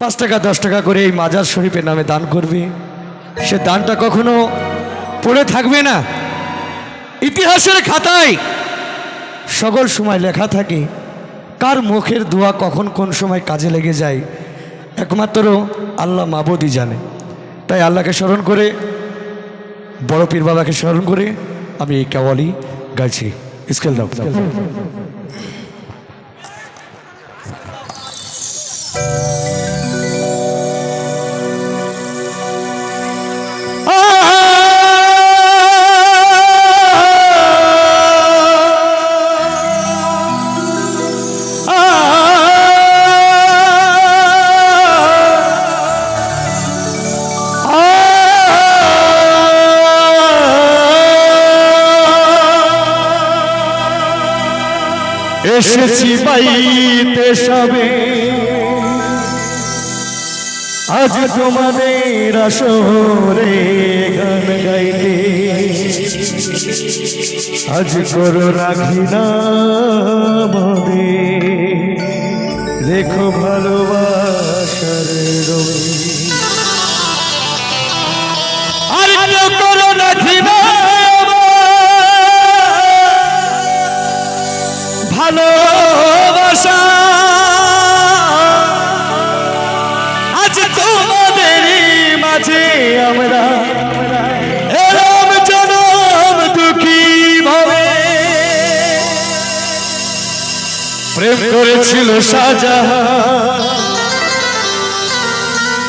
পাঁচ টাকা, দশ টাকা করে এই মাজার শরীফের নামে দান করবে। সে দানটা কখনো পড়ে থাকবে না। ইতিহাসের খাতায় সকল সময় লেখা থাকে, কার মুখের দোয়া কখন কোন সময় কাজে লেগে যায়, একমাত্র আল্লাহ মাবুদই জানে। তাই আল্লাহকে স্মরণ করে, বড় পীর বাবাকে স্মরণ করে আমি এই কেওয়ালি গাইছি। স্কেল দাও। এসেছি বাইতে সবে। আজ তোমাদের আসরে গান গাইতে। আজ করো রাখি না রেখো ভালোবাসার রবি ভালোবাসা। আজ মাঝে আমরা এরম জনম দুঃখী ভাবে। প্রেম করেছিল শাহজাহান।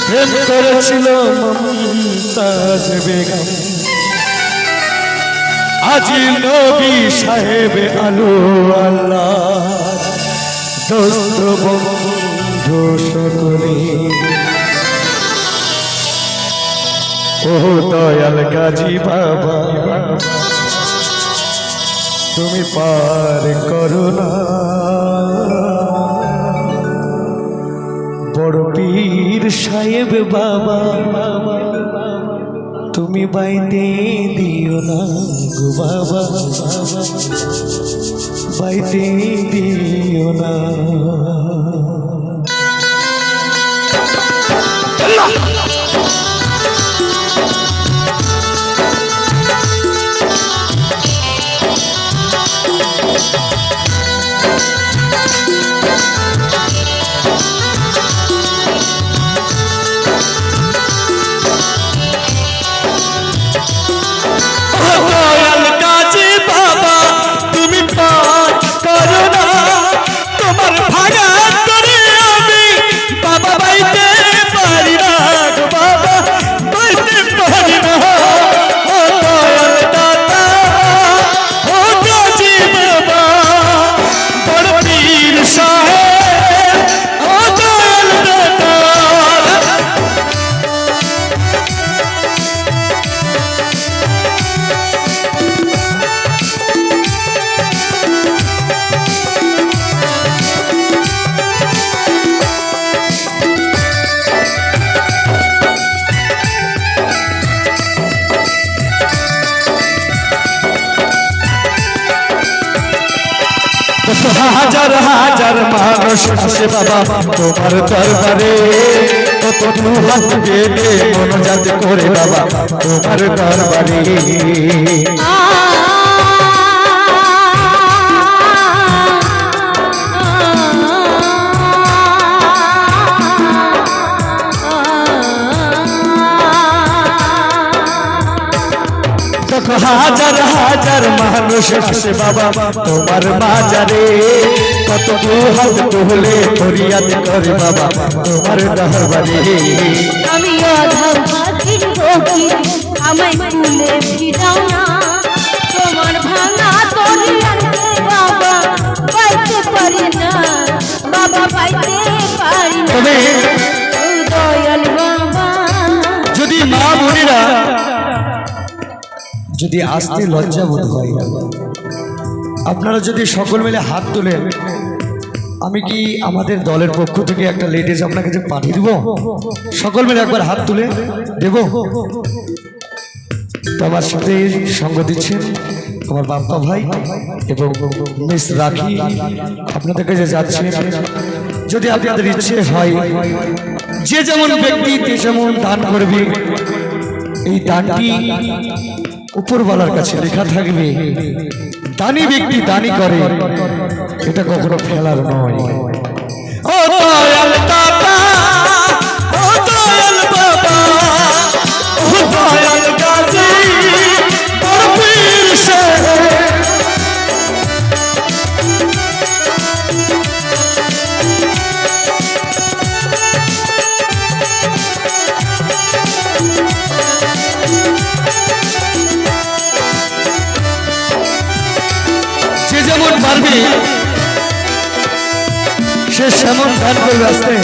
প্রেম করেছিল মমতাজ বেগম। আজি নবী সাহেব আলু আল্লাহ। দোস্ত বন্ধু সকলে ও দয়াল গাজী বাবা। তুমি পার করো না। বড় পীর সাহেব বাবা। তুমি বাইতে দিও না গো বাবা। বাইতে দিও না। হাজার হাজার মানুষ আসে বাবা, তোমার দরবারে। কত দুহাত বেঁধে মনোজাত করে বাবা, তোমার দরবারে। হাজার হাজার মানুষ আসে বাবা। তোমার মাজারে কত হাত তুলে ফরিয়াদ করে বাবা। তোমার দরবারে আমি অধম পাখির রোগী আমায় তুলে ফিরাও না। যদি আসতে লজ্জা বোধ হয়। আপনারা যদি সকল মিলে হাত তোলেন, আমি কি আমাদের দলের পক্ষ থেকে একটা লেডিস আপনাকে যে পাঠিয়ে দেবো? সকল মিলে একবার হাত তুলে দেব। তো আমার সাথে সঙ্গ দিচ্ছেন আমার বাপ্পা ভাই এবং মিস রাখি। আপনাদের কাছে যাচ্ছে। যদি আপনাদের ইচ্ছে হয়, যে যেমন ব্যক্তি, যে যেমন দান করবে, এই দানটি উপরওয়ালার কাছে লেখা থাকবে দানি ব্যক্তি দানি করে। এটা কখনো ফেলার নয়। সে সেমন দান করবে আসতে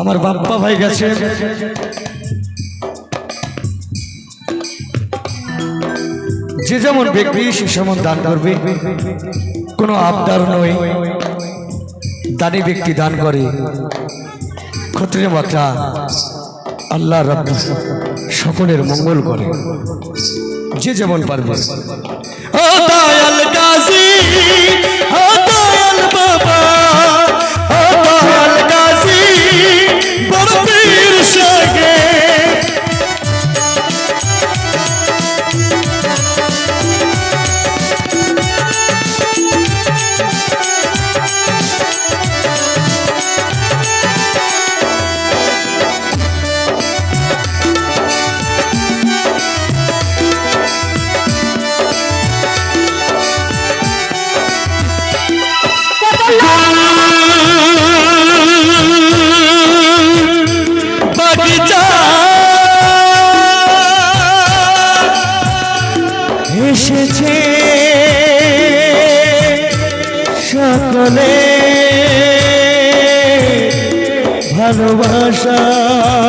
আমার বাপ্পা ভাই গেছে। যে যেমন ব্যক্তি, সে সেমন দান করবে। কোনো আবদার নয়। দানি ব্যক্তি দান করে। ক্ষত্রিয় মাত্রা আল্লাহ রব সকলের মঙ্গল করে। যে যেমন পারবে। ও বাবা সকলে ভালোবাসায়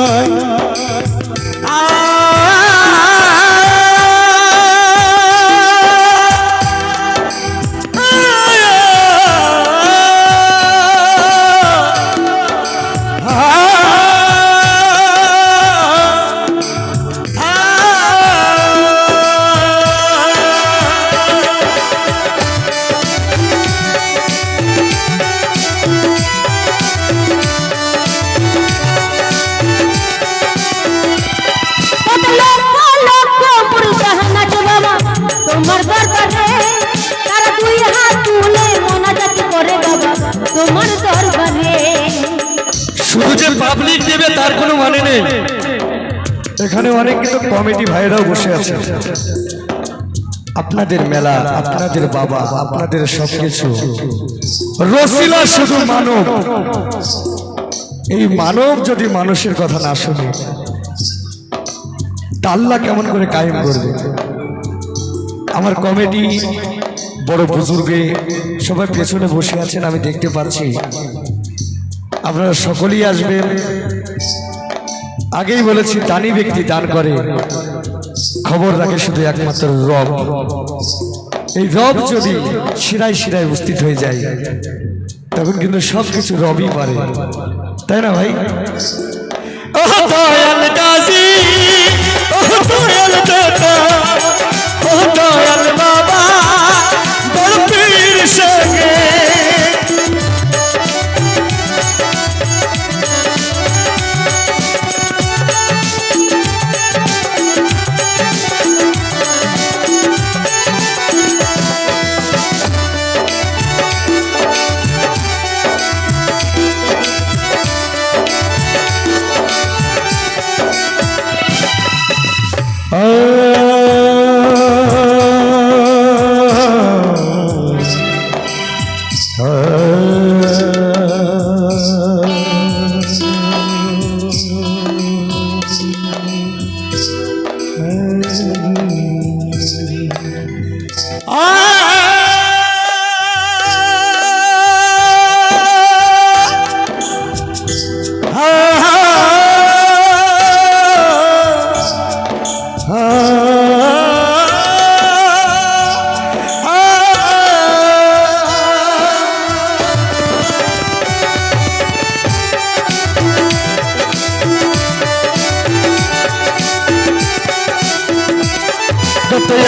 করে বাবা তোমার দরবারে। শুধু যে পাবলিক দেবে তার কোনো মানে নেই। এখানে অনেক কিন্তু কমিটি ভাইরাও বসে আছে। আপনাদের মেলা আপনাদের বাবা আপনাদের সবকিছু। রসিলা শুধু মানব। এই মানব যদি মানুষের কথা না শুনে আল্লাহ কেমন করে কায়েম করবে? আমার কমেডি বড় বুজুর্গে সবাই পেছনে বসে আছেন, আমি দেখতে পাচ্ছি। আপনারা সকলেই আসবেন। আগেই বলেছি, দানি ব্যক্তি দান করে। খবর রাখে শুধু একমাত্র রব। এই রব যদি শিরায় শিরায় উপস্থিত হয়ে যায়, তখন কিন্তু সব কিছু রবই পারে। তাই না ভাই? বাবা। পীর সঙ্গে।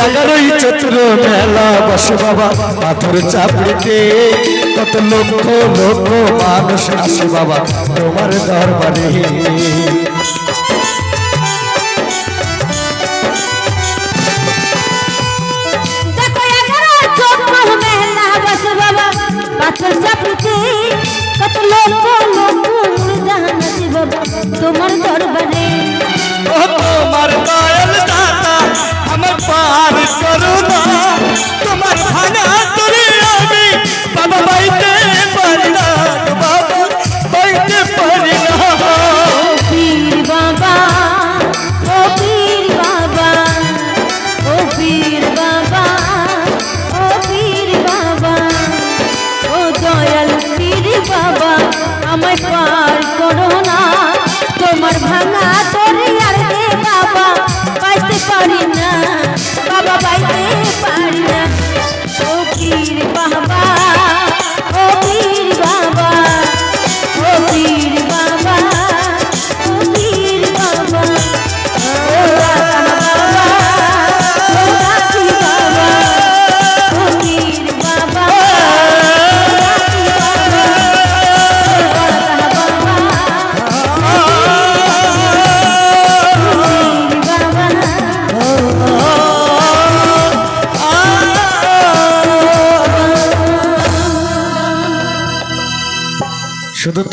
এগারোই চত্র মেলা বসে বাবা পাথর চাপড়িতে। কত লক্ষ লক্ষ মানুষ আসে বাবা, তোমার দরবারে। তোমার দরবার।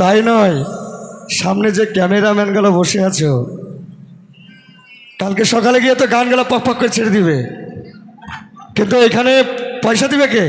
তাই নয়। সামনে যে ক্যামেরাম্যানগুলো বসে আছো, কালকে সকালে গিয়ে তো গানগুলো পক পক করে ছেড়ে দিবে। কিন্তু এখানে পয়সা দিবে কে?